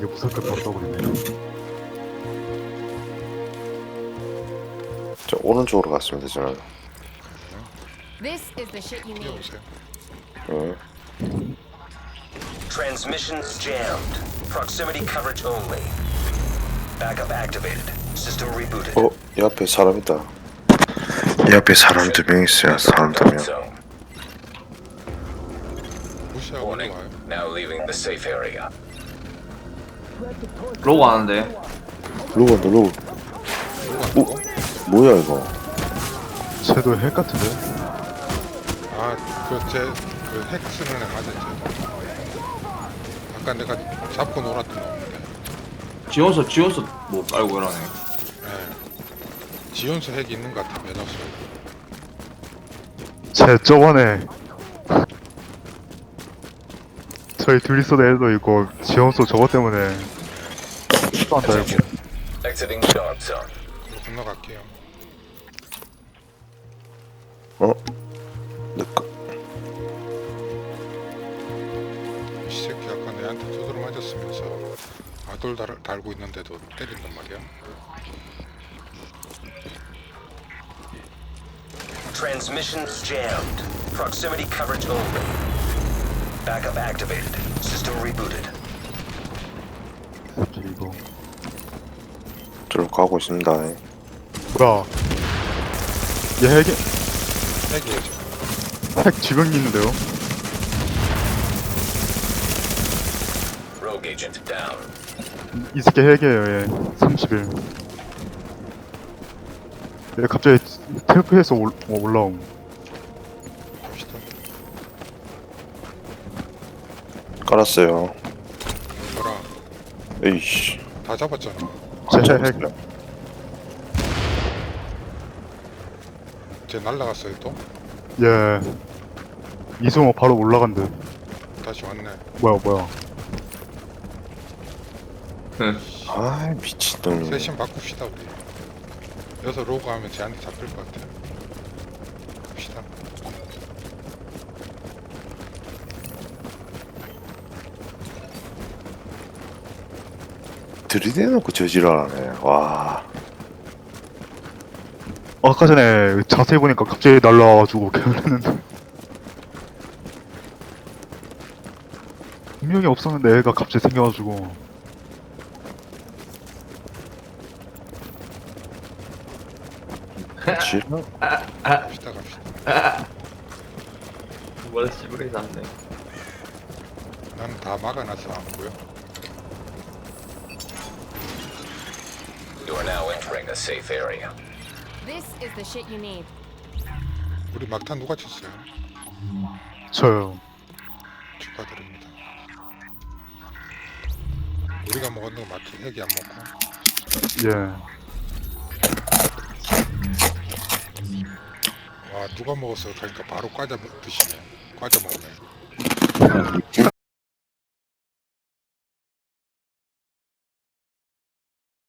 게 무섭게 떠버리네. 저 오른쪽으로 갔습니다 저는 This is the shit you need. 응. Transmissions jammed. Proximity coverage only. Backup activated. System rebooted. 어? 이 앞에 사람 있다 이 앞에 사람 두 명 있어요 사람 두 명 Zone. 무시하고 Warning. 가요. Now leaving the safe area. 로고 하는데 로그 온다 로그 누구? 뭐야 이거 쟤도 핵 같은데? 아, 그제그핵 쓰는 애 맞아, 쟤. 아까 내가 잡고 놀았던 놈인데. 지원서 지원서 뭐 깔고 이러네 예. 지원서 핵이 있는 것 같아, 매너스. 쟤 저번에 저희 둘이서 내도 이거 지원소 저거 때문에 또 한다 이거. Exiting dark zone. 건너갈게요. 어? 내꺼 이 새끼 아까 내한테 두드러 맞았으면서 아돌 달, 달고 있는데도 때린단 말이야. Transmissions jammed. Proximity coverage only. Backup activated. System rebooted. 이거 저로 가고 있습니다 뭐야 얘 핵이 핵이에요, 지금. 핵 지병이 있는데요? Rogue agent down. 이 새끼 핵이에요 얘 30일 얘 갑자기 텔프에서 올, 어, 올라옴 깔았어요 뭐라, 에이씨 다 잡았잖아. 쟤 핵. 쟤 날라갔어요, 또? 얘 이승호 바로 올라간대 다시 왔네. 뭐야 뭐야 아이 미친놈이 세션 바꿉시다, 우리. 여기서 로그 하면 쟤한테 잡힐 것 같아. 갑시다. 들이대놓고 저지랄하네 와. 아까 전에 자세히 보니까 갑자기 날라와가지고 개놀랐는데. 분명히 없었는데 애가 갑자기 생겨가지고. 지랄 갑시다, 갑시다. 뭐야 씨부레 샀네. 난 다 막아놔서 안 보여. You are now entering a safe area. This is the shit you need. 우리 막탄 누가 쳤어요? 저요 축하드립니다. 우리가 먹었는 거 맞지? 핵이 안 먹고. 예 와 누가 먹었어? 그러니까 바로 과자 먹- 드시네. 과자 먹네.